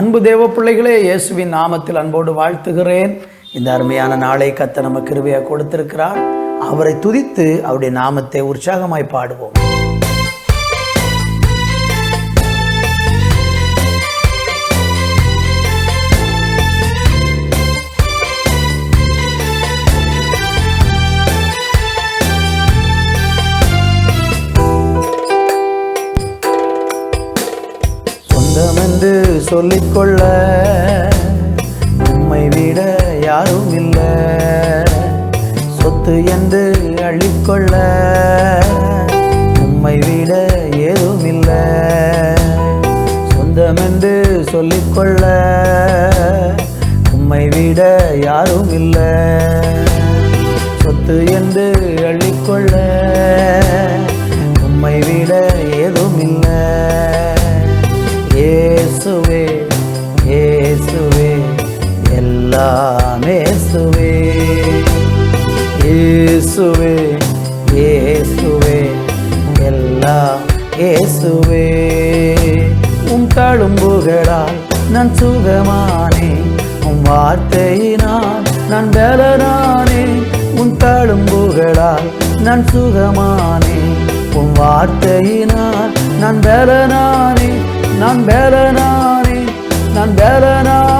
அன்பு தேவ பிள்ளைகளே இயேசுவின் நாமத்தில் அன்போடு வாழ்த்துகிறேன். இந்த அருமையான நாளை கத்த நம்ம கிருபையாக கொடுத்திருக்கிறார். அவரை துதித்து அவருடைய நாமத்தை உற்சாகமாய் பாடுவோம். சொல்லிக்கொள்ள. உம்மை விட யாரும் இல்லை. சொத்து என்று அள்ளிக்கொள்ள உம்மை விட ஏதும் இல்லை. சொந்தம் என்று சொல்லிக்கொள்ள. உம்மை விட யாரும் இல்லை. சொத்து என்று அள்ளிக்கொள்ள எல்லாம் இயேசுவே. இயேசுவே எல்லாம் இயேசுவே. உம் தழும்புகளால் நான் சுகமானே உம் வார்த்தையினால் நான் பலனானே உன் தழும்புகளால் நான் சுகமானே உன் வார்த்தையினால் நான் பலனானே நான் பலனானே நான் பலனானே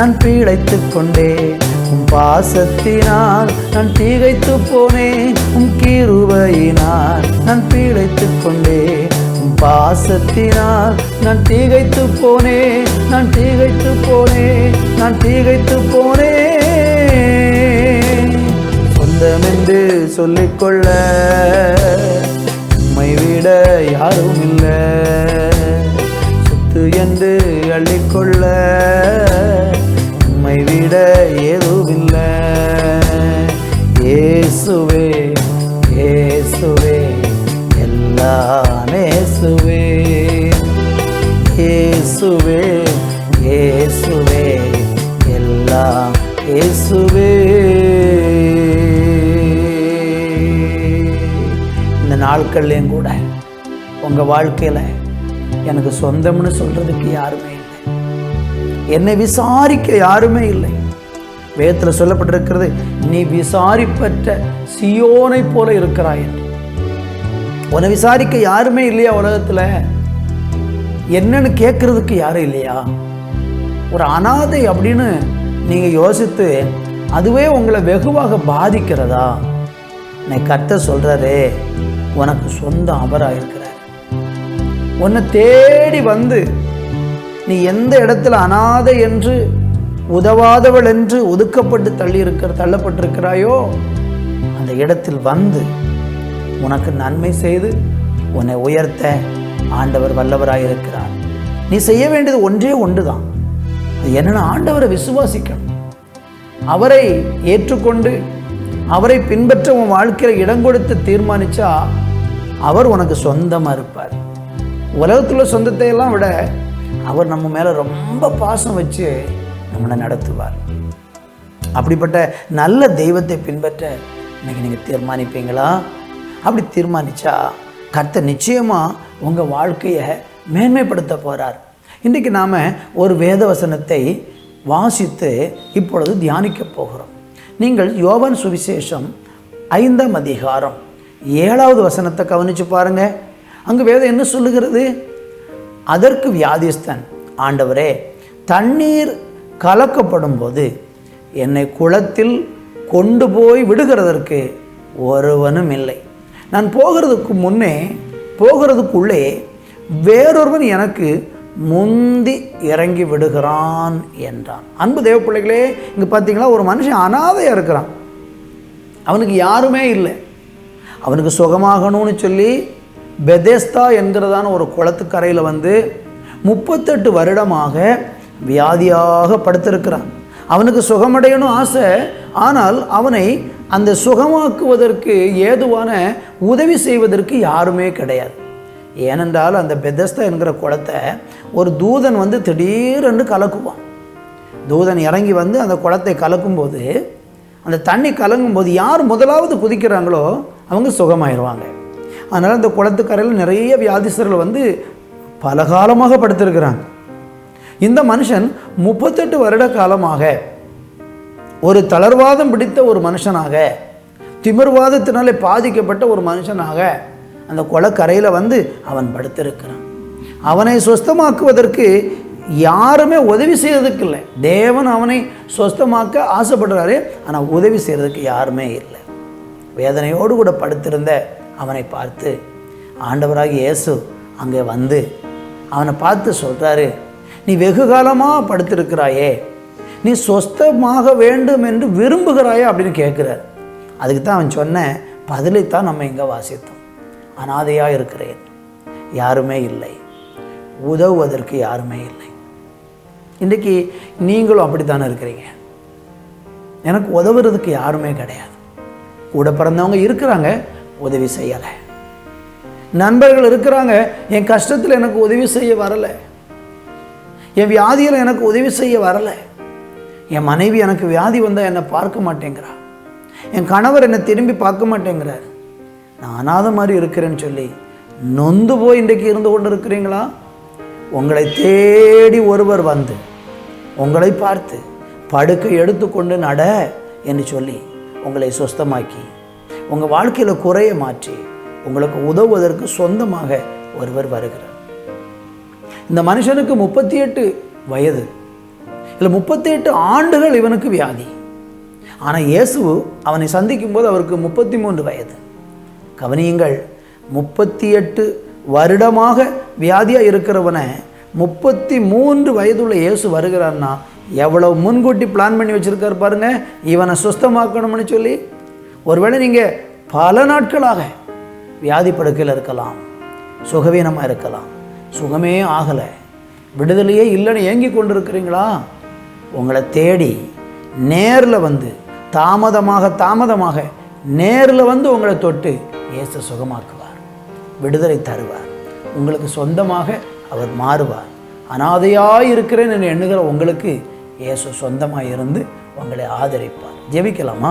நான் பீழைத்து கொண்டேன் உம் பாசத்தினால் நான் தீகைத்து போனேன் உம் கிருபையினால் நான் பீழைத்து கொண்டேன் உம் பாசத்தினால் நான் தீகைத்து போனேன் நான் தீகைத்து போனேன் நான் தீகைத்து போனேன் சொந்தமென்று சொல்லிக்கொள்ள உம்மை விட யாரும் இல்லை இயேசுவே இயேசுவே எல்லாம் இயேசுவே. இந்த நாட்கள்லையும் கூட உங்கள் வாழ்க்கையில் எனக்கு சொந்தம்னு சொல்கிறதுக்கு யாருமே இல்லை. என்னை விசாரிக்க யாருமே இல்லை. வேதத்தில் சொல்லப்பட்டிருக்கிறது நீ விசாரிப்பற்ற சியோனை போல இருக்கிறாய் என்று. உன்னை விசாரிக்க யாருமே இல்லையா உலகத்தில்? என்னன்னு கேட்குறதுக்கு யாரும் இல்லையா? ஒரு அனாதை அப்படின்னு நீங்கள் யோசித்து அதுவே உங்களை வெகுவாக பாதிக்கிறதா? நான் கத்த சொல்கிறாரே உனக்கு சொந்த அவராக இருக்கிறார். உன்னை தேடி வந்து நீ எந்த இடத்துல அனாதை என்று உதவாதவள் என்று ஒதுக்கப்பட்டு தள்ளி இருக்கிற தள்ளப்பட்டிருக்கிறாயோ அந்த இடத்தில் வந்து உனக்கு நன்மை செய்து உன்னை உயர்த்த ஆண்டவர் வல்லவராக இருக்கிறார் நீ செய்ய வேண்டியது ஒன்றே ஒன்று தான் என்னென்ன ஆண்டவரை விசுவாசிக்கணும். அவரை ஏற்றுக்கொண்டு அவரை பின்பற்ற உன் வாழ்க்கையில் இடம் கொடுத்து தீர்மானிச்சா அவர் உனக்கு சொந்தமாக இருப்பார். உலகத்துள்ள சொந்தத்தை எல்லாம் விட அவர் நம்ம மேலே ரொம்ப பாசம் வச்சு நம்மளை நடத்துவார். அப்படிப்பட்ட நல்ல தெய்வத்தை பின்பற்ற இன்னைக்கு நீங்கள் தீர்மானிப்பீங்களா? அப்படி தீர்மானிச்சா கர்த்தர் நிச்சயமாக உங்கள் வாழ்க்கையை மேன்மைப்படுத்த போகிறார் இன்றைக்கு நாம் ஒரு வேத வசனத்தை வாசித்து இப்பொழுது தியானிக்க போகிறோம். நீங்கள் யோவன் சுவிசேஷம் ஐந்தாம் அதிகாரம் ஏழாவது வசனத்தை கவனித்து பாருங்க. அங்கே வேதம் என்ன சொல்லுகிறது? அதற்கு வியாதிஸ்தன் ஆண்டவரே தண்ணீர் கலக்கப்படும் போது என்னை குளத்தில் கொண்டு போய் விடுகிறதற்கு ஒருவனும் இல்லை. நான் போகிறதுக்கு முன்னே போகிறதுக்குள்ளே வேறொருவன் எனக்கு முந்தி இறங்கி விடுகிறான் என்றான். அன்பு தேவ பிள்ளைகளே இங்கே பார்த்தீங்களா ஒரு மனுஷன் அனாதையாக இருக்கிறான். அவனுக்கு யாருமே இல்லை. அவனுக்கு சுகமாகணும்னு சொல்லி பெதேஸ்தா என்கிறதான ஒரு குளத்துக்கரையில் வந்து முப்பத்தெட்டு வருடமாக வியாதியாக படுத்திருக்கிறான். அவனுக்கு சுகமடையணும் ஆசை ஆனால் அவனை அந்த சுகமாக்குவதற்கு ஏதுவான உதவி செய்வதற்கு யாருமே கிடையாது. ஏனென்றால் அந்த பெதஸ்தா என்கிற குளத்தை ஒரு தூதன் வந்து திடீரென்று கலக்குவான். தூதன் இறங்கி வந்து அந்த குளத்தை கலக்கும்போது அந்த தண்ணி கலங்கும்போது யார் முதலாவது குதிக்கிறாங்களோ அவங்க சுகமாயிருவாங்க. அதனால் அந்த குளத்துக்கரையில் நிறைய வியாதிசர்கள் வந்து பல காலமாக படுத்திருக்கிறாங்க. இந்த மனுஷன் முப்பத்தெட்டு வருட காலமாக ஒரு தளர்வாதம் பிடித்த ஒரு மனுஷனாக திமிர்வாதத்தினாலே பாதிக்கப்பட்ட ஒரு மனுஷனாக அந்த குளக்கரையில் வந்து அவன் படுத்திருக்கிறான். அவனை சொஸ்தமாக்குவதற்கு யாருமே உதவி செய்யறதுக்கு இல்லை தேவன் அவனை சொஸ்தமாக்க ஆசைப்படுறாரு ஆனால் உதவி செய்கிறதுக்கு யாருமே இல்லை. வேதனையோடு கூட படுத்திருந்த அவனை பார்த்து ஆண்டவராகி இயேசு அங்கே வந்து அவனை பார்த்து சொல்கிறாரு நீ வெகு காலமாக படுத்திருக்கிறாயே நீ சொஸ்தமாக வேண்டும் என்று விரும்புகிறாயா அப்படின்னு கேட்குறார். அதுக்கு தான் அவன் சொன்ன பதிலைத்தான் நம்ம இங்கே வாசித்தோம். அனாதையாக இருக்கிறேன். யாருமே இல்லை. உதவுவதற்கு யாருமே இல்லை. இன்றைக்கி நீங்களும் அப்படித்தானே இருக்கிறீங்க? எனக்கு உதவுறதுக்கு யாருமே கிடையாது. கூட பிறந்தவங்க இருக்கிறாங்க உதவி செய்யலை. நண்பர்கள் இருக்கிறாங்க என் கஷ்டத்தில் எனக்கு உதவி செய்ய வரலை. என் வியாதியில் எனக்கு உதவி செய்ய வரலை. என் மனைவி எனக்கு வியாதி வந்தால் என்னை பார்க்க மாட்டேங்கிறா. என் கணவர் என்னை திரும்பி பார்க்க மாட்டேங்கிறார். நான் அனாத மாதிரி இருக்கிறேன்னு சொல்லி நொந்து போய் இன்றைக்கு இருந்து கொண்டு இருக்கிறீங்களா உங்களை தேடி ஒருவர் வந்து உங்களை பார்த்து படுக்கை எடுத்துக்கொண்டு நட என்று சொல்லி உங்களை சுஸ்தமாக்கி உங்கள் வாழ்க்கையில் குறைய மாற்றி உங்களுக்கு உதவுவதற்கு சொந்தமாக ஒருவர் வருகிறார். இந்த மனுஷனுக்கு முப்பத்தி எட்டு வயது. இல்லை முப்பத்தி எட்டு ஆண்டுகள் இவனுக்கு வியாதி. ஆனால் இயேசு அவனை சந்திக்கும் போது அவருக்கு முப்பத்தி மூன்று வயது. கவனியுங்கள் முப்பத்தி எட்டு வருடமாக வியாதியாக இருக்கிறவனை முப்பத்தி மூன்று வயதுள்ள இயேசு வருகிறான்னா எவ்வளோ முன்கூட்டி பிளான் பண்ணி வச்சுருக்காரு பாருங்க இவனை சுஸ்தமாக்கணும்னு சொல்லி. ஒருவேளை நீங்கள் பல நாட்களாக வியாதி படுக்கையில் இருக்கலாம் சுகவீனமாக இருக்கலாம் சுகமே ஆகலை விடுதலையே இல்லைன்னு ஏங்கி கொண்டு இருக்கிறீங்களா உங்களை தேடி நேரில் வந்து தாமதமாக தாமதமாக நேரில் வந்து உங்களை தொட்டு இயேசு சுகமாக்குவார் விடுதலை தருவார். உங்களுக்கு சொந்தமாக அவர் மாறுவார். அனாதையாக இருக்கிறேன் என்று எண்ணுகிற உங்களுக்கு இயேசு சொந்தமாக இருந்து உங்களை ஆதரிப்பார். ஜெபிக்கலாமா?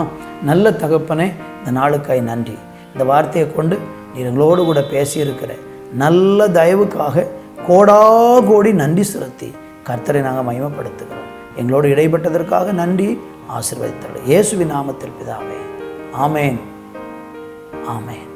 நல்ல தகப்பனே இந்த நாளுக்காய் நன்றி. இந்த வார்த்தையை கொண்டு நீர் எங்களோடு கூட பேசியிருக்கிற நல்ல தயவுக்காக கோடா கோடி நன்றி செலுத்தி கர்த்தரை நாங்கள் மயமப்படுத்துகிறோம் எங்களோடு இடைப்பட்டதற்காக நன்றி ஆசிர்வதித்தார் இயேசுவின் நாமத்தில் பிதாவே. ஆமேன். ஆமேன்.